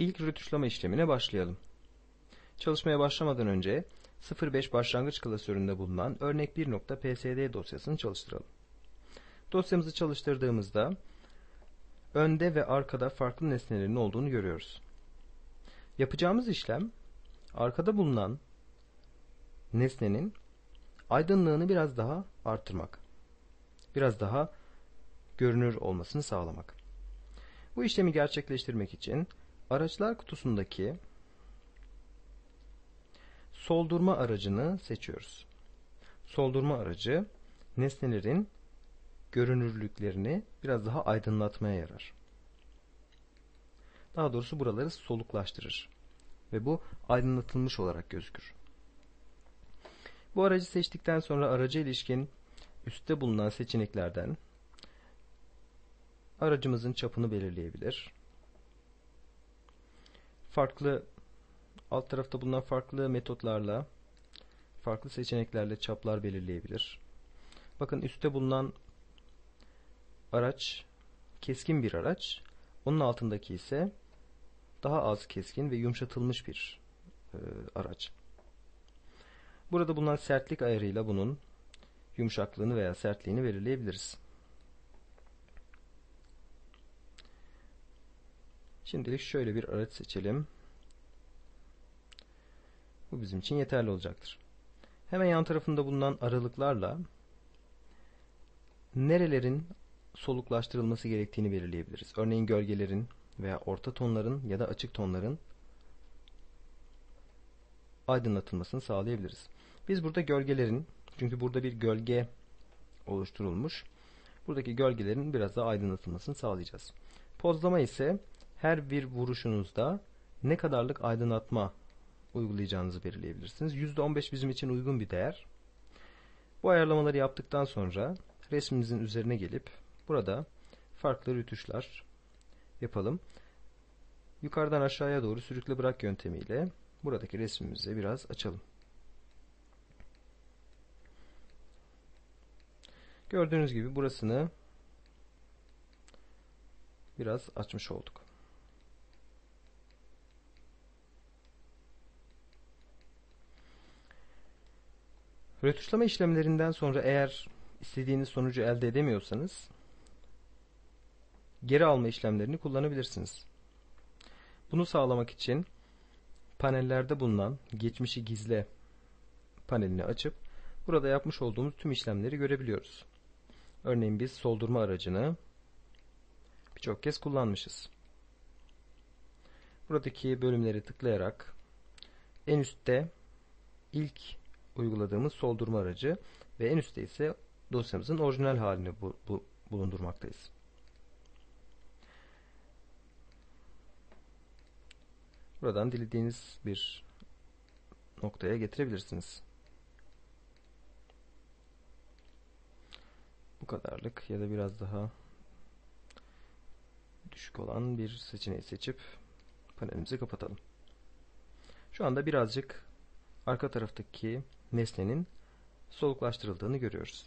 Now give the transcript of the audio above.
İlk rötuşlama işlemine başlayalım. Çalışmaya başlamadan önce 05 başlangıç klasöründe bulunan örnek 1.psd dosyasını çalıştıralım. Dosyamızı çalıştırdığımızda önde ve arkada farklı nesnelerin olduğunu görüyoruz. Yapacağımız işlem arkada bulunan nesnenin aydınlığını biraz daha arttırmak. Biraz daha görünür olmasını sağlamak. Bu işlemi gerçekleştirmek için araçlar kutusundaki soldurma aracını seçiyoruz. Soldurma aracı nesnelerin görünürlüklerini biraz daha aydınlatmaya yarar. Daha doğrusu buraları soluklaştırır. Ve bu aydınlatılmış olarak gözükür. Bu aracı seçtikten sonra araca ilişkin üstte bulunan seçeneklerden aracımızın çapını belirleyebilir. Farklı alt tarafta bulunan farklı metotlarla farklı seçeneklerle çaplar belirleyebilir. Bakın üstte bulunan araç keskin bir araç. Onun altındaki ise daha az keskin ve yumuşatılmış bir e, araç. Burada bulunan sertlik ayarıyla bunun yumuşaklığını veya sertliğini belirleyebiliriz. Şimdilik şöyle bir araç seçelim. Bu bizim için yeterli olacaktır. Hemen yan tarafında bulunan aralıklarla nerelerin soluklaştırılması gerektiğini belirleyebiliriz. Örneğin gölgelerin veya orta tonların ya da açık tonların aydınlatılmasını sağlayabiliriz. Biz burada gölgelerin, çünkü burada bir gölge oluşturulmuş, buradaki gölgelerin biraz daha aydınlatılmasını sağlayacağız. Pozlama ise her bir vuruşunuzda ne kadarlık aydınlatma uygulayacağınızı belirleyebilirsiniz. %15 bizim için uygun bir değer. Bu ayarlamaları yaptıktan sonra resmimizin üzerine gelip burada farklı rütuşlar yapalım. Yukarıdan aşağıya doğru sürükle bırak yöntemiyle buradaki resmimizi biraz açalım. Gördüğünüz gibi burasını biraz açmış olduk. Rötuşlama işlemlerinden sonra eğer istediğiniz sonucu elde edemiyorsanız geri alma işlemlerini kullanabilirsiniz. Bunu sağlamak için panellerde bulunan geçmişi gizle panelini açıp burada yapmış olduğumuz tüm işlemleri görebiliyoruz. Örneğin biz soldurma aracını birçok kez kullanmışız. Buradaki bölümleri tıklayarak en üstte ilk uyguladığımız soldurma aracı ve en üstte ise dosyamızın orijinal halini bu, bu, bulundurmaktayız. Buradan dilediğiniz bir noktaya getirebilirsiniz. Bu kadarlık ya da biraz daha düşük olan bir seçeneği seçip panelimizi kapatalım. Şu anda birazcık arka taraftaki nesnenin soluklaştırıldığını görüyoruz.